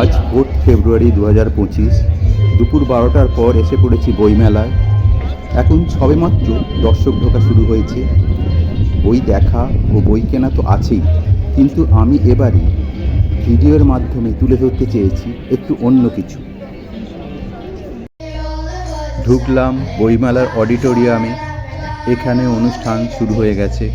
আজ. ফোর্থ ফেব্রুয়ারি দু হাজার পঁচিশ, দুপুর বারোটার পর এসে পড়েছি বইমেলায়। এখন সবেমাত্র দর্শক ঢোকা শুরু হয়েছে। বই দেখা ও বই কেনা তো আছেই, কিন্তু আমি এবারে ভিডিওর মাধ্যমে তুলে ধরতে চেয়েছি একটু অন্য কিছু। ঢুকলাম বইমেলার অডিটোরিয়ামে। এখানে অনুষ্ঠান শুরু হয়ে গেছে।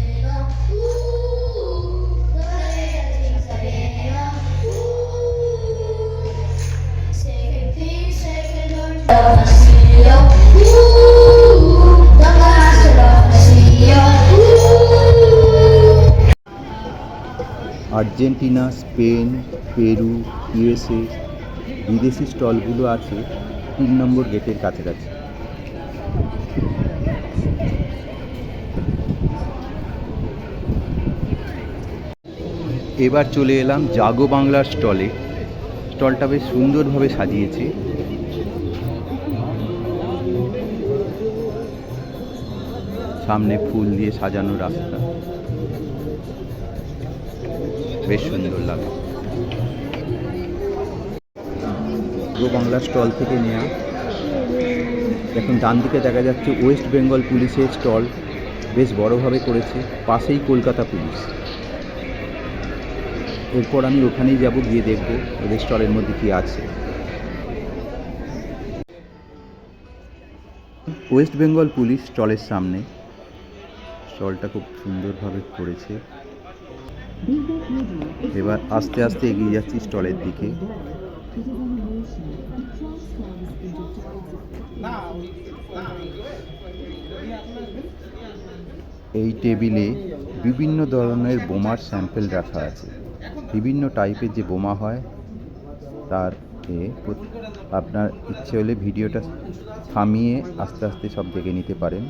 আর্জেন্টিনা, স্পেন, পেরু, ইউএসএ, বিদেশি স্টলগুলো আছে তিন নম্বর গেটের কাছাকাছি। এবার চলে এলাম জাগো বাংলার স্টলে। স্টলটা বেশ সুন্দরভাবে সাজিয়েছে। সামনে ফুল দিয়ে সাজানো রাস্তা। বেশ সুন্দর লাগে পুরো বাংলা স্টল থেকে নেওয়া এখন ডান দিকে দেখা যাচ্ছে ওয়েস্ট বেঙ্গল পুলিশের স্টল। বেশ বড়োভাবে করেছে। পাশেই কলকাতা পুলিশ। এরপর আমি ওখানেই যাব, গিয়ে দেখব ওদের স্টলের মধ্যে কী আছে। ওয়েস্ট বেঙ্গল পুলিশ স্টলের সামনে স্টলটা খুব সুন্দরভাবে করেছে। এবার আস্তে আস্তে এগিয়ে যাচ্ছি স্টলের দিকে। এই টেবিলে বিভিন্ন ধরনের বোমার স্যাম্পেল রাখা আছে। বিভিন্ন টাইপের যে বোমা হয়, তার আপনার ইচ্ছে হলে ভিডিওটা থামিয়ে আস্তে আস্তে সব দেখে নিতে পারেন।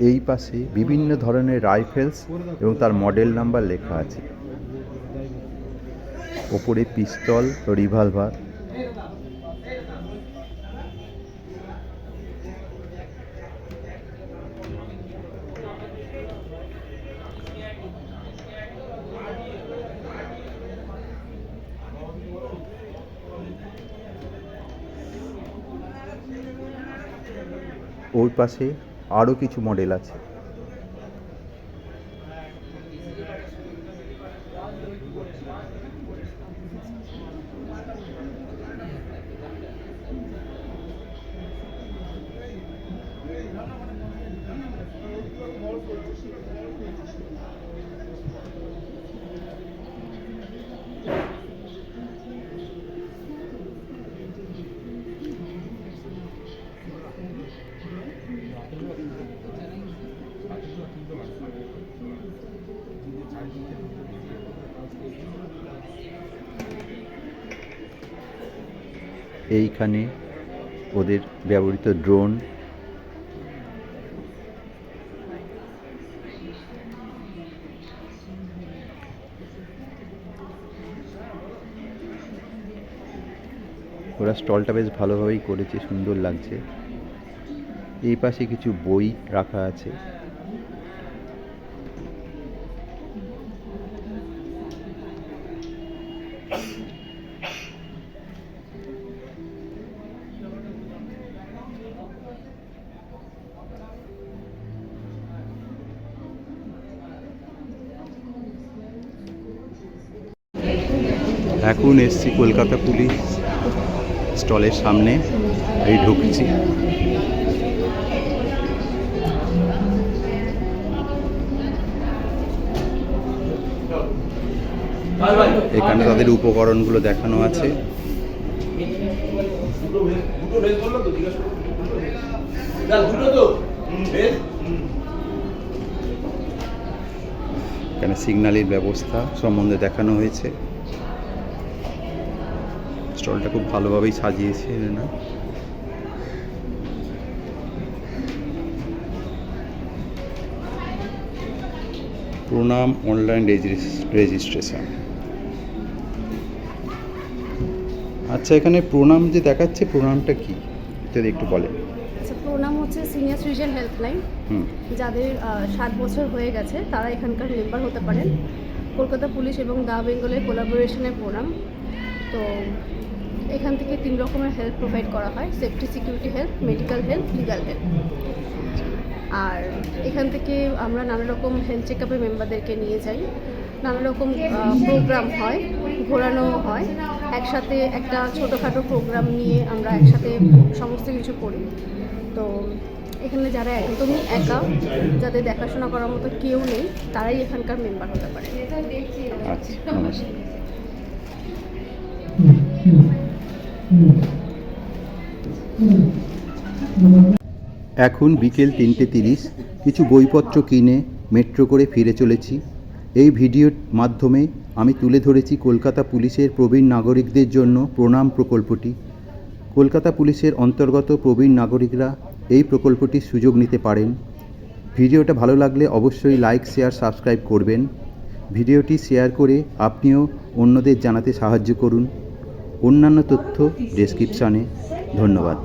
এই পাশে বিভিন্ন ধরনের রাইফেলস এবং তার মডেল নাম্বার লেখা আছে। ওপরে পিস্তল, রিভলভার। ওর পাশে আরও কিছু মডেল আছে। এইখানে ওদের ব্যবহৃত ড্রোন। ওরা স্টলটা বেশ ভালোভাবেই করেছে, সুন্দর লাগছে। এই পাশে কিছু বই রাখা আছে। এখন এসছি কলকাতা পুলিশ স্টলের সামনে, এই ঢুকছি। এখানে তাদের উপকরণগুলো দেখানো আছে। এখানে সিগন্যালের ব্যবস্থা সম্বন্ধে দেখানো হয়েছে। স্টলটা খুব ভালোভাবেই সাজিয়েছে না প্রণাম অনলাইন রেজিস্ট্রেশন আচ্ছা এখানে প্রণাম যে দেখাচ্ছে প্রণামটা কি? যদি একটু বলেন। আচ্ছা প্রণাম হচ্ছে সিনিয়র সিটিজেন হেল্পলাইন হুম। যাদের ষাট বছর হয়ে গেছে তারা এখানকার মেম্বার হতে পারেন। কলকাতা পুলিশ এবং দা বেঙ্গলের কোলাবোরেশনের প্রণাম। তো এখান থেকে তিন রকমের হেল্প প্রোভাইড করা হয়। Safety security help medical help legal help আর এখান থেকে আমরা নানা রকম হেলথ চেক আপে মেম্বারদেরকে নিয়ে যাই। নানা রকম প্রোগ্রাম হয় ঘোরানো হয়। একসাথে একটা ছোটোখাটো প্রোগ্রাম নিয়ে আমরা একসাথে সমস্ত কিছু করি। তো এখানে যারা একদমই একা যাদের দেখাশোনা করার মতো কেউ নেই তারাই এখানকার মেম্বার হতে পারে। আচ্ছা এখন বিকেল তিনটে তিরিশ, কিছু বইপত্র কিনে মেট্রো করে ফিরে চলেছি। এই ভিডিওর মাধ্যমে আমি তুলে ধরেছি কলকাতা পুলিশের প্রবীণ নাগরিকদের জন্য প্রণাম প্রকল্পটি। কলকাতা পুলিশের অন্তর্গত প্রবীণ নাগরিকরা এই প্রকল্পটির সুযোগ নিতে পারেন। ভিডিওটা ভালো লাগলে অবশ্যই লাইক, শেয়ার, সাবস্ক্রাইব করবেন। ভিডিওটি শেয়ার করে আপনিও অন্যদের জানাতে সাহায্য করুন। অন্যান্য তথ্য ডেসক্রিপশানে ধন্যবাদ।